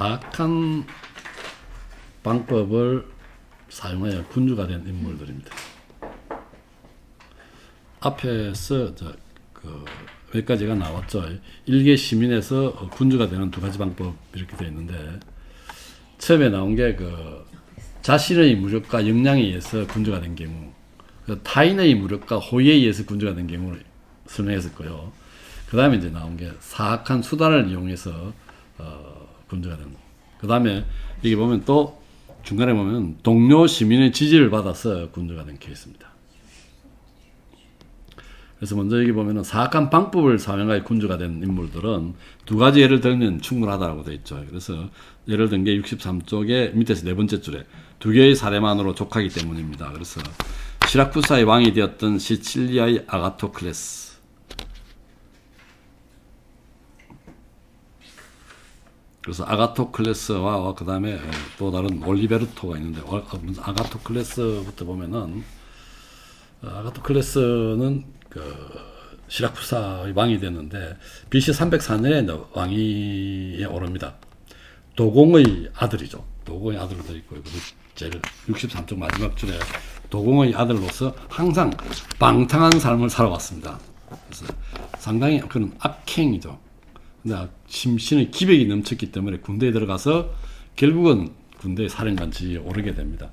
사악한 방법을 사용하여 군주가 된 인물들입니다. 앞에서 저, 그 여기까지가 나왔죠. 일개 시민에서 어, 군주가 되는 두 가지 방법 이렇게 되어 있는데 처음에 나온 게 그 자신의 무력과 역량에 의해서 군주가 된 경우, 그 타인의 무력과 호의에 의해서 군주가 된 경우를 설명했었고요. 그 다음에 이제 나온 게 사악한 수단을 이용해서 어, 군주가 된. 그 다음에 여기 보면 또 중간에 보면 동료 시민의 지지를 받아서 군주가 된 케이스입니다. 그래서 먼저 여기 보면은 사악한 방법을 사용하여 군주가 된 인물들은 두 가지 예를 들면 충분하다고 되어 있죠. 그래서 예를 든 게 63쪽에 밑에서 네 번째 줄에 두 개의 사례만으로 족하기 때문입니다. 그래서 시라쿠사의 왕이 되었던 시칠리아의 아가토클레스 그래서 아가토클레스와 그 다음에 또 다른 올리베르토가 있는데 어, 아가토클레스부터 보면은 어, 아가토클레스는 그 시라쿠사의 왕이 됐는데 BC 304년에 왕위에 오릅니다. 도공의 아들이죠. 도공의 아들로. 그리고 제일 63쪽 마지막 줄에 도공의 아들로서 항상 방탕한 삶을 살아왔습니다. 그래서 상당히 그런 악행이죠. 근데 심신의 기백이 넘쳤기 때문에 군대에 들어가서 결국은 군대 사령관 지위에 오르게 됩니다.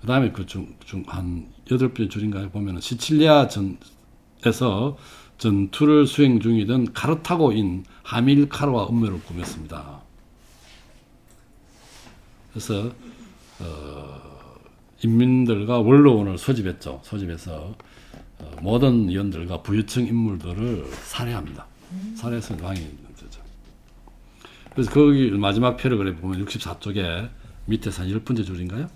그 다음에 그중한 여덟 번 줄인가에 보면은 시칠리아 전에서 전투를 수행 중이던 카르타고인 하밀카르와 음모를 꾸몄습니다. 그래서 어, 인민들과 원로원을 소집했죠. 소집해서 어, 모든 위원들과 부유층 인물들을 살해합니다. 살해해서 왕이 되죠. 그래서 거기 마지막 패러그래프 보면 64쪽에 밑에서 한 10번째 줄인가요?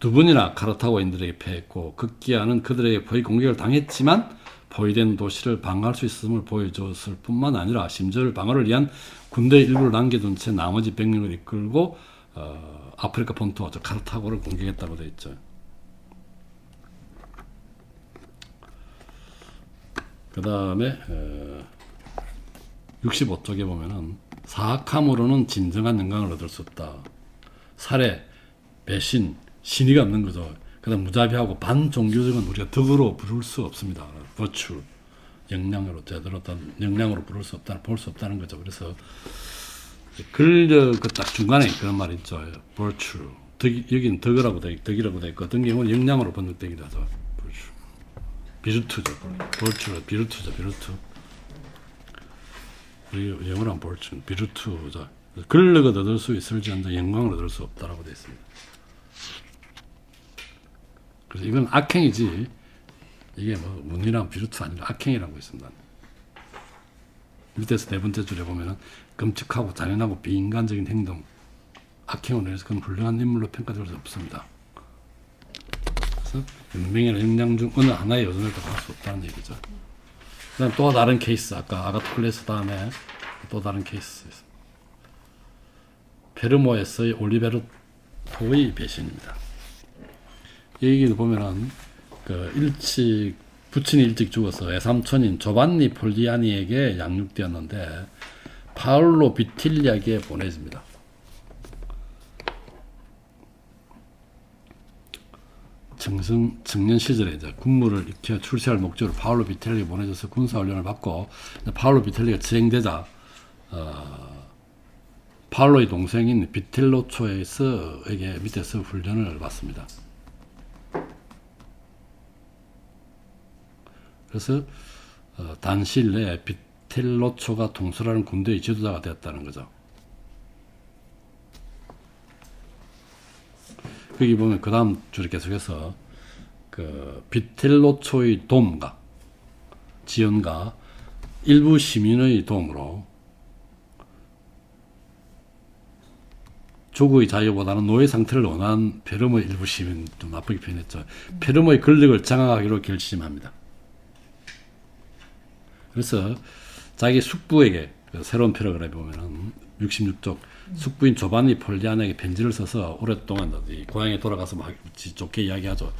두 분이나 카르타고인들에게 패했고 극기야는 그들에게 거의 공격을 당했지만 포위된 도시를 방어할 수 있음을 보여줬을 뿐만 아니라 심지어 방어를 위한 군대 일부를 남겨둔 채 나머지 백명을 이끌고 어, 아프리카 본토 저 카르타고를 공격했다고 되어 있죠. 그 다음에 어, 65쪽에 보면은 사악함으로는 진정한 영광을 얻을 수 없다. 살해, 배신, 신의가 없는 거죠. 그 다음 무자비하고 반종교적은 우리가 덕으로 부를 수 없습니다. 버추, 역량으로 제대로 어떤 역량으로 부를 수 없다, 볼 수 없다는 거죠. 그래서 근력 그딱 중간에 그런 말 있죠. 버추. 덕, 여기는 덕이라고 돼 있고 어떤 경우는 역량으로 번역되기도 하죠. 비르투죠. 버추, 비르투죠. 비르투. 우리 영어로 버추, 비르투죠. 근력을 얻을 수 있을지언정 영광을 얻을 수 없다라고 되어 있습니다. 그래서 이건 악행이지 이게 뭐 문이랑 비루트 아니라 악행이라고 있습니다. 밑에서 네 번째 줄에 보면은 끔찍하고 잔인하고 비인간적인 행동 악행으로 해서 그건 훌륭한 인물로 평가될 수 없습니다. 그래서 문명이나 역량 중 어느 하나의 여전을 더할수 없다는 얘기죠. 그다음 또 다른 케이스 아까 아가토클레스 다음에 또 다른 케이스. 페르모에서의 올리베르토의 배신입니다. 얘기를 보면은 그 일찍 부친이 일찍 죽어서 외삼촌인 조반니 폴리아니에게 양육되었는데 파울로 비틸리에게 보내집니다. 정승 청년 시절에 이제 군무를 익혀 출세할 목적으로 파울로 비텔리에 보내져서 군사 훈련을 받고 파울로 비텔리가 지행되자 어, 파울로의 동생인 비텔로초에서에게 밑에서 훈련을 받습니다. 그래서 어, 단시일 내에 비텔로초가 통솔하는 군대의 지도자가 되었다는 거죠. 여기 보면 그 다음 줄에 계속해서 그 비텔로초의 도움과 지원과 일부 시민의 도움으로 조국의 자유보다는 노예 상태를 원한 페르모의 일부 시민 좀 나쁘게 표현했죠. 페르모의 권력을 장악하기로 결심합니다. 그래서 자기 숙부에게 그 새로운 패러그래프 보면은 66쪽 숙부인 조반니 폴리안에게 편지를 써서 오랫동안 이 고향에 돌아가서 막 좋게 이야기하죠.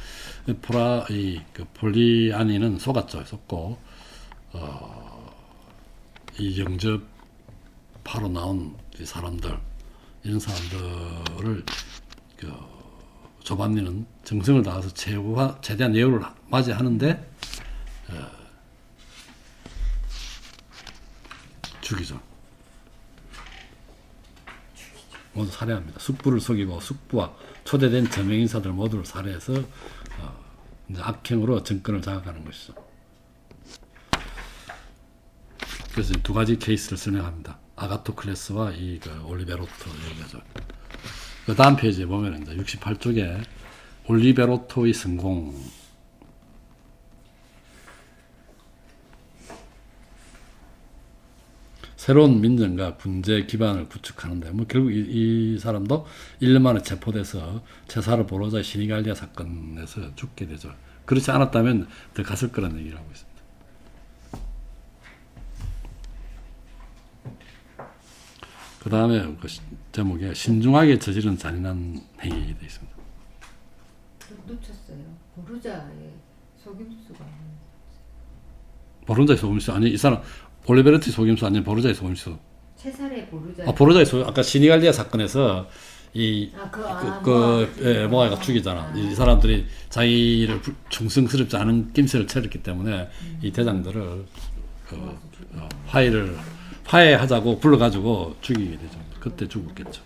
포라 이그 폴리안이는 속았죠. 속고 어, 이 영접 파로 나온 이 사람들 이런 사람들을 그 조반니는 정성을 다해서 최고와 최대한 예우를 맞이하는데 어, 죽이죠. 모두 살해합니다. 숙부를 속이고 숙부와 초대된 저명 인사들 모두를 살해해서 어, 악행으로 정권을 장악하는 것이죠. 그래서 두 가지 케이스를 설명합니다. 아가토클레스와 이 그, 올리베로토 얘기하죠. 그 다음 페이지에 보면 이제 68쪽에 올리베로토의 성공 새로운 민정과 군제 기반을 구축하는데 뭐 결국 이, 이 사람도 1년 만에 체포돼서 제사르 보로자의 시니갈리아 사건에서 죽게 되죠. 그렇지 않았다면 더 갔을 거라는 얘기를 하고 있습니다. 그 다음에 그 시- 제목에 신중하게 저지른 잔인한 행위 되어 있습니다. 놓쳤어요. 보르자의 속임수가 보르자의 소금수 아니 이 사람 올리베르티 소금수 아니 보르자의 소금수. 채살의 보르자. 아 보르자의 소 아까 시니갈리아 사건에서 이 아, 그, 그, 아, 그 모아가 예, 모아가 죽이잖아. 이 사람들이 자기를 불- 충성스럽지 않은 낌새를 차렸기 때문에 이 대장들을 그, 어, 화해를 화해하자고 불러가지고 죽이게 되죠. 그때 죽었겠죠.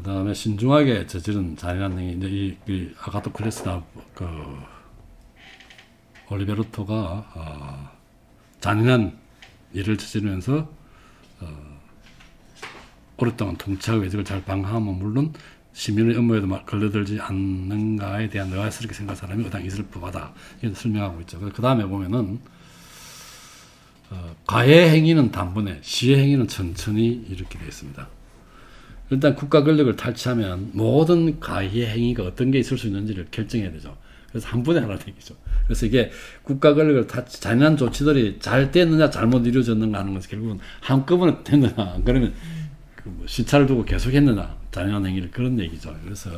그 다음에 신중하게 저지른 잔인한 행위. 이제 이, 이 아가토 클레스나 그 올리베르토가 어, 잔인한 일을 저지르면서 어, 오랫동안 통치하고 외적을 잘 방어하면 물론 시민의 업무에도 막 걸려들지 않는가에 대한 의아스럽게 생각할 사람이 의당 있을 법하다. 이런 설명하고 있죠. 그 다음에 보면은 어, 가해 행위는 단번에, 시해 행위는 천천히 이렇게 되어 있습니다. 일단 국가 권력을 탈취하면 모든 가해 행위가 어떤 게 있을 수 있는지를 결정해야 되죠. 그래서 한 번에 하나 되겠죠. 그래서 이게 국가 권력을 탈취, 잔인한 조치들이 잘 됐느냐 잘못 이루어졌는가 하는 것은 결국은 한꺼번에 됐느냐 안 그러면 그뭐 시차를 두고 계속 했느냐 잔인한 행위를 그런 얘기죠. 그래서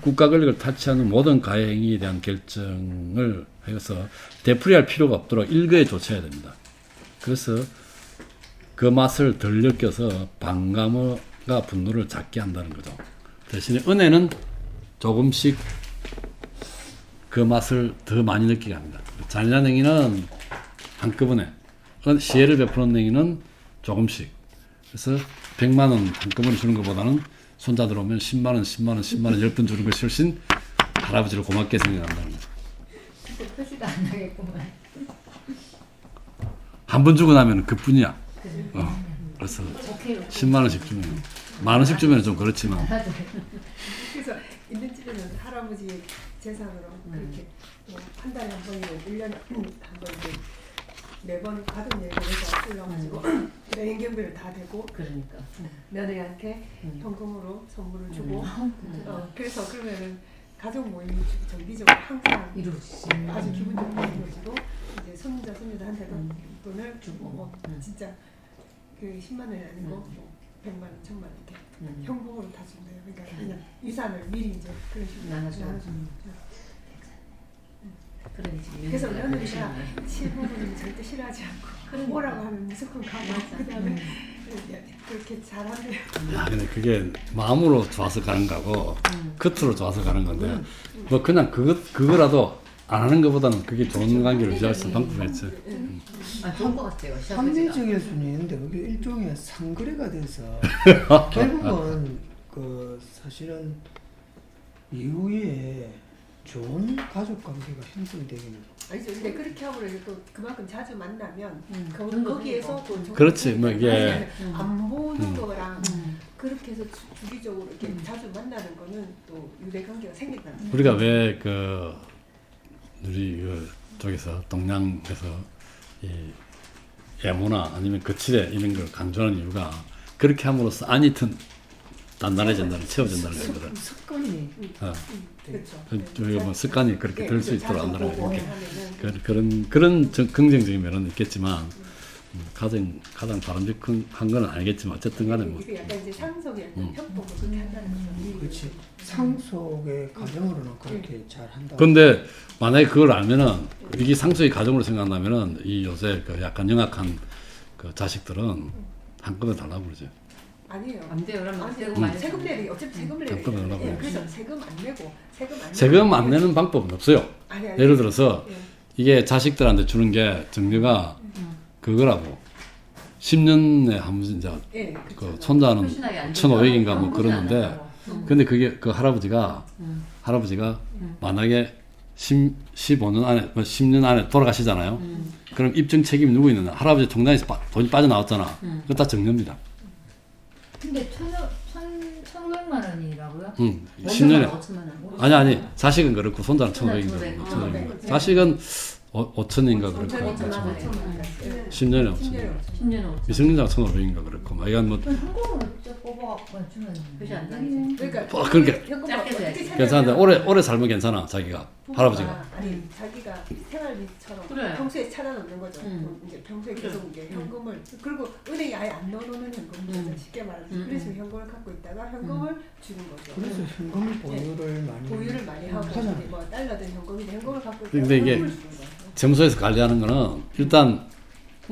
국가 권력을 탈취하는 모든 가해 행위에 대한 결정을 해서 되풀이할 필요가 없도록 일거에 조쳐야 됩니다. 그래서 그 맛을 덜 느껴서 반감 과 분노를 작게 한다는 거죠. 대신에 은혜는 조금씩 그 맛을 더 많이 느끼게 합니다. 잔인한 행위는 한꺼번에, 은- 시혜를 베푸는 행위는 조금씩. 그래서 100만 원 한꺼번에 주는 것보다는 손자들 오면 10만 원, 10만 원, 10만 원 10번 주는 것이 훨씬 할아버지를 고맙게 생각한다는 거죠. 표시도 안 나겠구만. 한 번 주고 나면 그뿐이야. 어. 그래서 오케이. 10만 원씩 주면 만 원씩 주면 좀 그렇지만 그래서 있는 집에는 할아버지 재산으로 그렇게 뭐한 달에 한 번이면 1년에 한 번 이제 매번 가족 예배에서 불러가지고 여행 경비를 다 대고 그러니까. 며느리한테 음. 현금으로 선물을 주고 음. 어, 그래서 그러면은 가족 모임이 정기적으로 항상 이루어지지. 아주 기분 좋게 이루어지고 이제 손자 손녀들한테도 음. 돈을 주고 뭐 음. 진짜 그 10만 원이 아니고 음. 뭐 100만 원, 1000만 원 이렇게 음. 현금으로 다 준대요. 그러니까 그냥 유산을 미리 이제 그런 식으로 나눠줘. 나눠줘. 음. 그래 지금 그래서 며느리가 며느리가 그러시네. 시부모는 절대 싫어하지 않고. 오라고 하면 무조건 가고. 그다음에 음. 이제 그렇게 잘한대요. 야, 근데 그게 마음으로 좋아서 가는 거고 음. 겉으로 좋아서 가는 건데 뭐 그냥 그거 그거라도 안 하는 것보다는 그게 좋은 관계를 유지할 수 있는 방법이겠지. 아 좋은 것 같아요. 합리적일 수는 있는데 그게 일종의 상거래가 돼서 결국은 그 사실은 이후에 좋은 가족 관계가 형성되기는 아니죠. 근데 그렇게 하고 이제 또 그만큼 자주 만나면 음. 거, 그런 거 거기에서 또 좋은 그렇지, 뭐 이게- 아니면 안 보는 음. 거랑 음. 그렇게 해서 주- 주기적으로 이렇게 음. 자주 만나는 거는 또 유대 관계가 생긴다는 거죠. 우리가 왜그 우리 그 쪽에서 동양에서 이 예모나 아니면 거칠에 이런 걸 강조하는 이유가 그렇게 함으로써 안이 튼 단단해진다는 채워진다는 거거든. 습관이. 어. 그렇죠. 그, 뭐 습관이 그렇게 될 수 있도록 한다는 거 그- 그런 그런 저- 긍정적인 면은 있겠지만 음, 가장 가장 바람직한 건 아니겠지만 어쨌든 간에 뭐 이게 약간 이제 상속의 어떤 음. 편법을 그렇게 한다는 거죠. 그렇지 상속의 가정으로는 그렇게 잘 한다. 근데 만약에 그걸 알면은 이게 상속의 가정으로 생각한다면은 이 요새 그 약간 영악한 그 자식들은 한꺼번에 달라고 그러지. 아니에요. 안 돼요. 그러면 안 세금 돼요. 많이 세금 내리 어차피 세금 내리. 세금 내려고 예. 그래서 세금 안 내고 세금 안 세금 안 내는 방법은 없어요. 아니, 아니, 예를 들어서 예. 이게 자식들한테 주는 게 정리가 그거라고 10년에 한 번 이제 예, 그. 손자는 표시나게 안 1,500인가 뭐 되죠. 그러는데 음. 근데 그게 그 할아버지가 음. 할아버지가 만약에 10, 15년 안에 뭐 10년 안에 돌아가시잖아요. 음. 그럼 입증 책임이 누구 있느냐? 할아버지 통장에서 빠- 돈이 빠져나왔잖아. 음. 그거 다 정리입니다. 근데 천, 천, 천오백만 원이라고요? 응. 10년에. 5천만 원. 아니 아니 자식은 그렇고 손자는 손자는 1,500인가. 1,500. 1,500. 자식은 어, 5천인가 그렇고. 오천이 오천만 원. 오천만 원. 예. 10년에 5천. 10년에 10년에 5천. 미성년자가 1,500인가 그렇고. 막 이건 뭐 현금으로 직접 뽑아갖고 주면 표시 안 되겠지. 그러니까 어, 그렇게 현금 짧게 돼야지. 괜찮은데 오래 오래 살면 괜찮아 자기가 할아버지가. 아, 아니 자기가 생활비처럼 그래. 평소에 찾아놓는 거죠. 음. 돈 이제 평소에. 계속 이제 음. 현금을 그리고 은행에 아예 안 넣어놓는 현금이죠. 음. 쉽게 말해서 음, 그래서 음. 현금을 갖고 있다가 현금을 주는 거죠. 그래서 현금 보유를 많이 보유를 많이 하고 하잖아. 이제 뭐 달러든 현금이든 현금을 갖고 있다가 근데 이게 현금을 주는 거예요. 점수에서 관리하는 거는 일단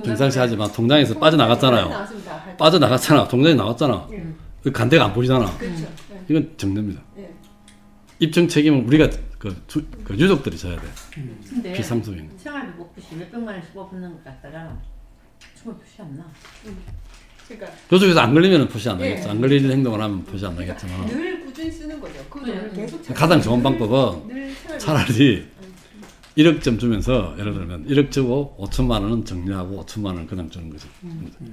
평상시 하지만 통장에서 빠져나갔잖아요. 나왔습니다. 할 때. 빠져나갔잖아. 통장에 나왔잖아. 예. 그 간대가 안 보이잖아. 그렇죠. 음. 예. 이건 정리입니다. 예. 입증 책임은 우리가 그, 주, 그 유족들이 져야 돼. 근데 비상소인. 생활비 먹듯이 몇백만 원씩 뽑는 것 같다가 정말 표시 안 나. 그러니까 요쪽에서 안 걸리면 표시 안 예. 나겠죠. 안 걸릴 행동을 하면 표시 안 나겠지만 늘 꾸준히 쓰는 거죠. 그 돈을 음. 계속 가장 좋은 방법은 늘 차라리 1억점 주면서 예를 들면 1억 주고 5천만 원은 정리하고 5천만 원은 그냥 주는 거지.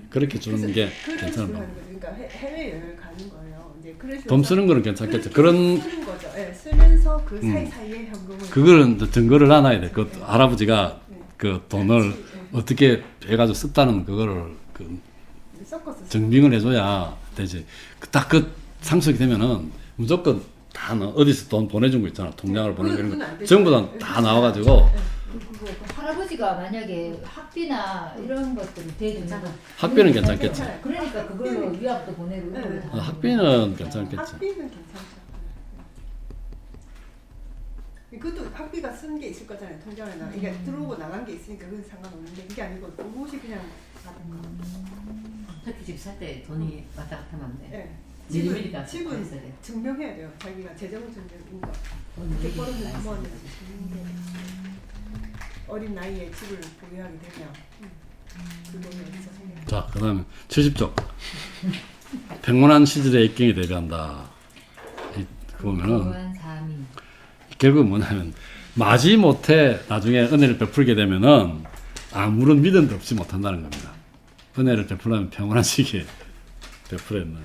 그렇게 주는 게 괜찮은 거죠. 그러니까 해- 해외 여행을 가는 거예요. 이제 식으로 돈 쓰는 거는 괜찮겠죠. 그런 쓰는 거죠. 예, 쓰면서 그 음. 사이 사이에 현금을 그거는 이제 증거를 하나야 돼. 그 할아버지가 그 돈을 예, 어떻게 해가지고 썼다는 그거를 그 증빙을 해줘야 되지. 딱 그 상속이 되면은 무조건 다 너- 어디서 돈 보내준 거 있잖아. 통장을 보내는 그건 거. 전부 다, 다 나와가지고 그 할아버지가 만약에 학비나 이런 것들을 대주는 거 학비는 괜찮겠지. 괜찮아요. 그러니까 그걸로 위압도 보내고 네. 다 어, 하는 학비는 괜찮겠지. 학비는 괜찮죠. 예. 그것도 학비가 쓴 게 있을 거잖아요. 통장에나 이게 음. 들어오고 나간 게 있으니까 그건 상관없는데 그게 아니고 무엇이 그냥 받은 거. 특히 집 살 때 돈이 왔다 갔다 하면 안 돼. 예. 미리미리 집은 있어야 돼. 증명해야 돼요. 자기가 재정 증명인 거. 돈 이렇게 다 한번 있어야 돼. 어린 나이에 집을 보유하게 되면 그 돈에 있어서 자, 그 다음에 70쪽. 평온한 시절의 액경에 대비한다. 이, 그 보면은 교환 사미. 결국 뭐냐면 마지 못해 나중에 은혜를 베풀게 되면은 아무런 믿음도 없이 못한다는 겁니다. 은혜를 베풀려면 평온한 시기에 베풀어야 된다.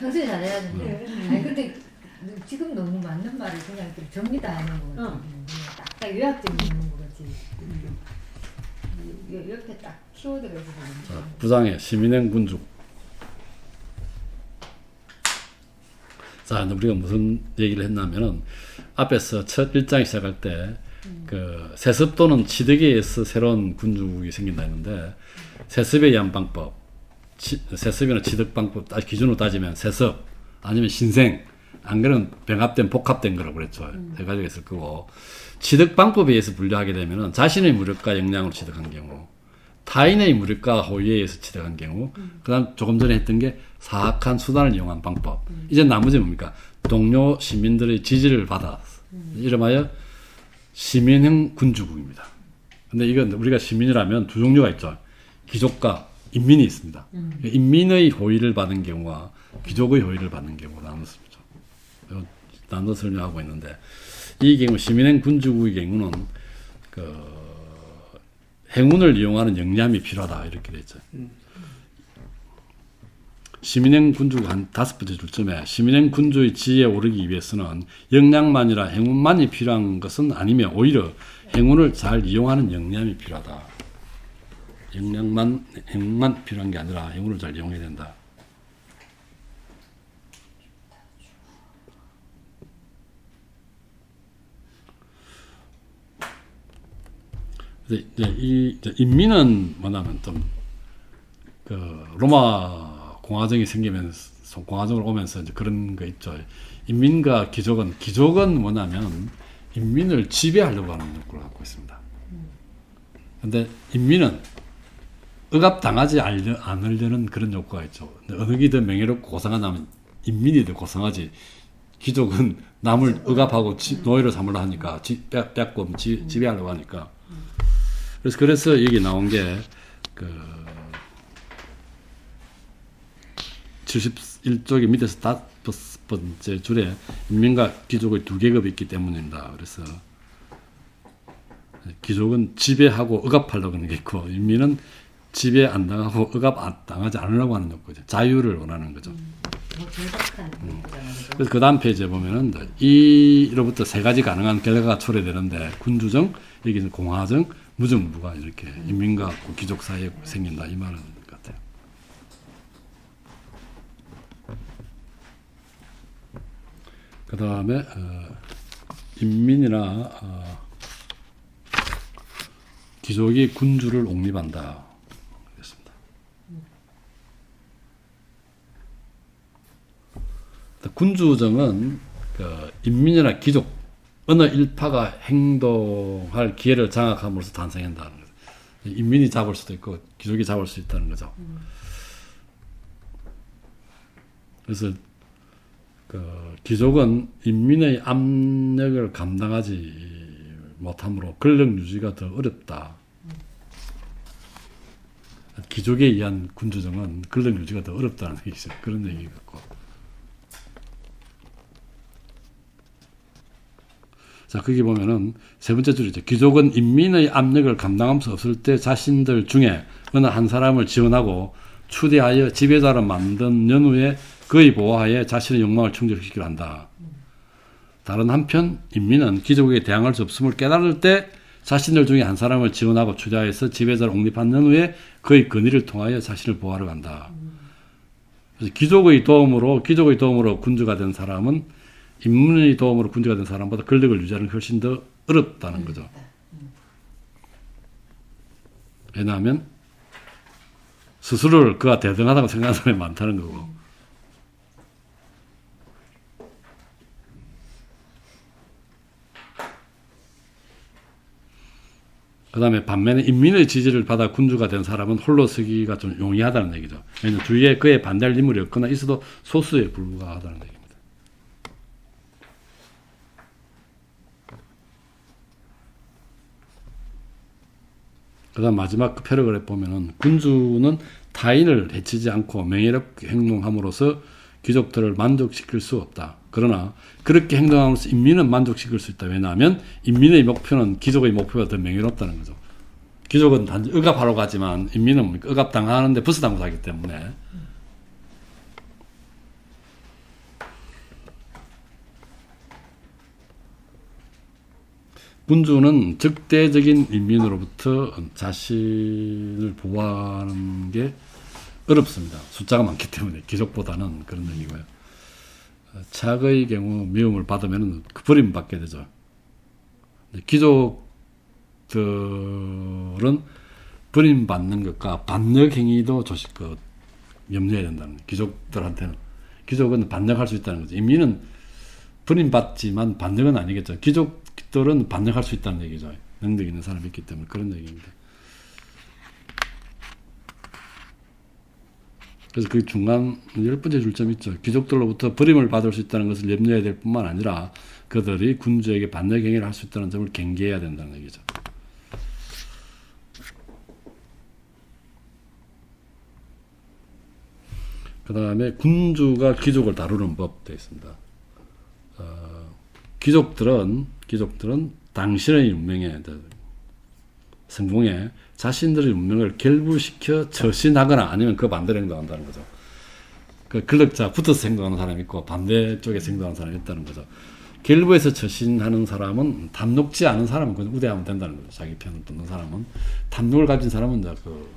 평소에 잘해야 되는데. 아니 근데 지금 너무 맞는 말을 그냥 좀 정리 다 하는 거. 응. 딱딱 요약적인 거지. 이- 이렇게 딱 키워드가 있어서 자, 부장의 시민행 군주. 자, 이제 우리가 무슨 얘기를 했냐면은 앞에서 첫 일장 시작할 때 그 세습 또는 취득에 의해서 새로운 군주국이 생긴다 했는데 세습에 의한 방법, 치, 세습이나 취득 방법 따- 기준으로 따지면 세습 아니면 신생 안 그러면 병합된 복합된 거라고 그랬죠. 세 가지가 있을 거고 취득 방법에 의해서 분류하게 되면은 자신의 무력과 역량으로 취득한 경우 타인의 무력과 호의에 의해서 취득한 경우, 그다음 조금 전에 했던 게 사악한 수단을 이용한 방법. 이제 나머지 뭡니까? 동료 시민들의 지지를 받아 이름하여 시민형 군주국입니다. 근데 이건 우리가 시민이라면 두 종류가 있죠. 귀족과 인민이 있습니다. 인민의 호의를 받는 경우와 귀족의 호의를 받는 경우 나눴습니다. 나눠 설명하고 있는데 이 경우 시민행 군주국의 경우는 그 행운을 이용하는 역량이 필요하다 이렇게 돼 있죠. 시민행 군주가 한 다섯 번째 줄쯤에 시민행 군주의 지위에 오르기 위해서는 역량만이라 행운만이 필요한 것은 아니며 오히려 행운을 잘 이용하는 역량이 필요하다. 영량만 영만 필요한 게 아니라 영혼을 잘 이용해야 된다. 이제 이 이제 인민은 뭐냐면 좀그 로마 공화정이 생기면서 공화정으로 오면서 이제 그런 거 있죠. 인민과 귀족은 귀족은 뭐냐면 인민을 지배하려고 하는 욕구를 갖고 있습니다. 근데 인민은 억압당하지 않으려- 않으려는 그런 욕구가 있죠. 게더 명예롭고 고상하냐면 인민이 더 고상하지. 귀족은 남을 억압하고 지, 노예로 삼으려 하니까 지, 뺏, 뺏고 지, 지배하려고 하니까. 그래서 그래서 여기 나온 게 그 71쪽의 밑에서 다섯 번째 줄에 인민과 귀족의 두 계급이 있기 때문입니다. 그래서 귀족은 지배하고 억압하려고 하는 게 있고 인민은 지배 안 당하고 억압 안 당하지 않으려고 하는 욕구죠. 자유를 원하는 거죠. 뭐 절박한 거잖아요. 그죠? 그래서 그 다음 페이지에 보면은 이로부터 세 가지 가능한 결과가 초래되는데 군주정, 여기는 공화정, 무정부가 이렇게 인민과 귀족 사이에 생긴다 이 말은 같아요. 그 다음에 어, 인민이나 어, 귀족이 군주를 옹립한다. 군주정은 그 인민이나 귀족 어느 일파가 행동할 기회를 장악함으로써 탄생한다는 거죠. 인민이 잡을 수도 있고 귀족이 잡을 수 있다는 거죠. 그래서 그 귀족은 인민의 압력을 감당하지 못하므로 권력 유지가 더 어렵다. 귀족에 의한 군주정은 권력 유지가 더 어렵다는 얘기죠. 그런 얘기 같고. 자, 거기 보면은 세 번째 줄이죠. 귀족은 인민의 압력을 감당할 수 없을 때 자신들 중에 어느 한 사람을 지원하고 추대하여 지배자로 만든 연후에 그의 보호하에 자신의 욕망을 충족시키려 한다. 다른 한편 인민은 귀족에게 대항할 수 없음을 깨달을 때 자신들 중에 한 사람을 지원하고 추대하여서 지배자를 옹립한 연후에 그의 권위를 통하여 자신을 보호하러 간다. 그래서 귀족의 도움으로 귀족의 도움으로 군주가 된 사람은 인문의 도움으로 군주가 된 사람보다 권력을 유지하는 게 훨씬 더 어렵다는 거죠. 왜냐하면 스스로를 그가 대등하다고 생각하는 사람이 많다는 거고. 그 다음에 반면에 인민의 지지를 받아 군주가 된 사람은 홀로 서기가 좀 용이하다는 얘기죠. 왜냐하면 주위에 그에 반대할 인물이 없거나 있어도 소수에 불과하다는 얘기입 그 다음 마지막 그 패러그래프 보면은 군주는 타인을 해치지 않고 명예롭 게 행동함으로써 귀족들을 만족시킬 수 없다. 그러나 그렇게 행동함으로써 인민은 만족시킬 수 있다. 왜냐하면 인민의 목표는 귀족의 목표가 더 명예롭다는 거죠. 귀족은 단지 억압하러 가지만 인민은 억압당하는데 부수당하고 하기 때문에 군주는 적대적인 인민으로부터 자신을 보호하는 게 어렵습니다. 숫자가 많기 때문에 귀족보다는 그런 얘기고요. 어, 착의 경우 미움을 받으면 버림받게 되죠. 귀족들은 버림받는 것과 반역 행위도 조심 그 염려해야 된다는 거예요. 귀족들한테는 귀족은 반역할 수 있다는 거죠. 인민은 버림받지만 반역은 아니겠죠. 귀족 들은 반역할 수 있다는 얘기죠. 능력 있는 사람이 있기 때문에 그런 얘기입니다. 그래서 그 중간 열 번째 줄점 있죠. 귀족들로부터 버림을 받을 수 있다는 것을 염려해야 될 뿐만 아니라 그들이 군주에게 반역 행위를 할 수 있다는 점을 경계해야 된다는 얘기죠. 그 다음에 군주가 귀족을 다루는 법 되어 있습니다. 어, 귀족들은 귀족들은 당신의 운명에 성공에 자신들의 운명을 결부시켜 처신하거나 아니면 그 반대로 행동한다는 거죠. 그 권력자 붙어서 행동하는 사람이 있고 반대쪽에서 행동하는 사람이 있다는 거죠. 결부에서 처신하는 사람은 탐욕지 않은 사람은 그냥 우대하면 된다는 거죠. 자기 편을 듣는 사람은 탐욕을 가진 사람은 이제 그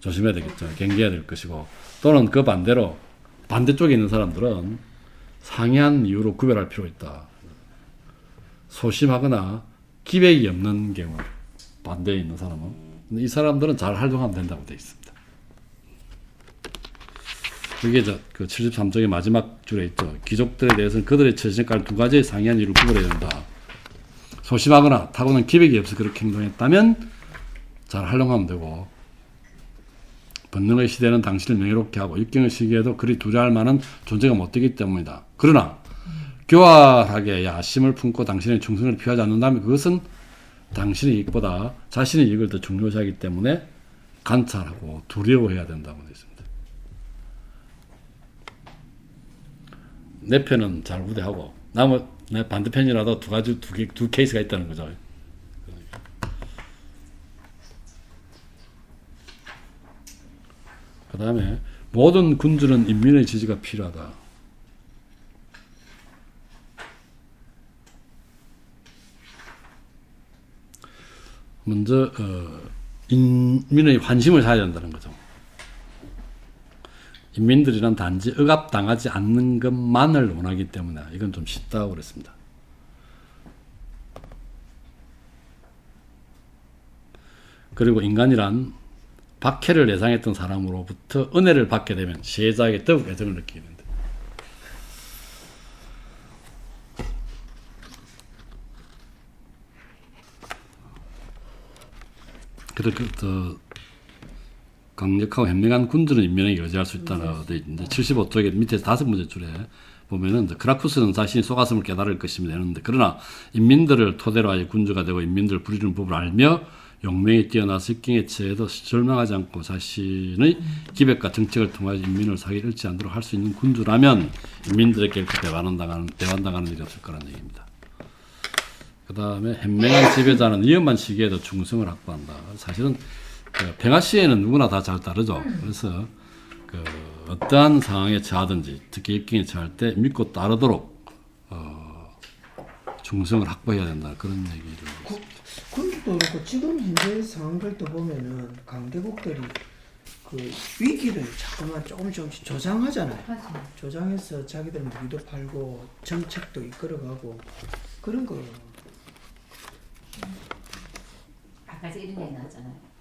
조심해야 되겠죠. 경계해야 될 것이고 또는 그 반대로 반대쪽에 있는 사람들은 상이한 이유로 구별할 필요가 있다. 소심하거나 기백이 없는 경우 반대에 있는 사람은. 이 사람들은 잘 활동하면 된다고 되어 있습니다. 이게 저그 73쪽의 마지막 줄에 있죠. 귀족들에 대해서는 그들의 처신까지 두 가지의 상이한 이유를 구별해야 된다. 소심하거나 타고난 기백이 없어 그렇게 행동했다면 잘 활용하면 되고 본능의 시대는 당신을 명예롭게 하고 육경의 시기에도 그리 두려할 만한 존재가 못 되기 때문이다. 그러나 교활하게 야심을 품고 당신의 충성을 피하지 않는다면 그것은 당신의 이익보다 자신의 이익을 더 중요시하기 때문에 관찰하고 두려워해야 된다고 되어 있습니다. 내 편은 잘 우대하고 나머 내 반대편이라도 두 가지 두, 개, 두 케이스가 있다는 거죠. 그 다음에 모든 군주는 인민의 지지가 필요하다. 먼저 어, 인민의 환심을 사야 된다는 거죠. 인민들이란 단지 억압당하지 않는 것만을 원하기 때문에 이건 좀 쉽다고 그랬습니다. 그리고 인간이란 박해를 예상했던 사람으로부터 은혜를 받게 되면 시혜자에게 더욱 애정을 느끼게. 그래서 그, 더 강력하고 현명한 군주는 인민에게 의지할 수 있다고 되어 있는데 75쪽에 밑에 다섯 번째 줄에 보면은 이제 크라쿠스는 자신이 속았음을 깨달을 것이면 되는데 그러나 인민들을 토대로 하여 군주가 되고 인민들을 부리는 법을 알며 용맹이 뛰어나서 입경에 처해도 절망하지 않고 자신의 기백과 정책을 통하여 인민을 사기 잃지 않도록 할 수 있는 군주라면 인민들에게 이렇게 배반당하는 배반당하는 일이 없을 거라는 얘기입니다. 그 다음에 현명한 지배자는 위험한 시기에도 충성을 확보한다. 사실은 그 평화 시에는 누구나 다 잘 따르죠. 그래서 그 어떠한 상황에 처하든지 특히 입경에 처할 때 믿고 따르도록 어, 충성을 확보해야 된다. 그런 얘기를. 구, 군주도 그렇고 지금 현재 상황들 도 보면은 강대국들이 그 위기를 자꾸만 조금씩 조금씩 조장하잖아요. 조장해서 자기들 무기도 팔고 정책도 이끌어가고 그런 거 아까 이런 얘기 나왔잖아요.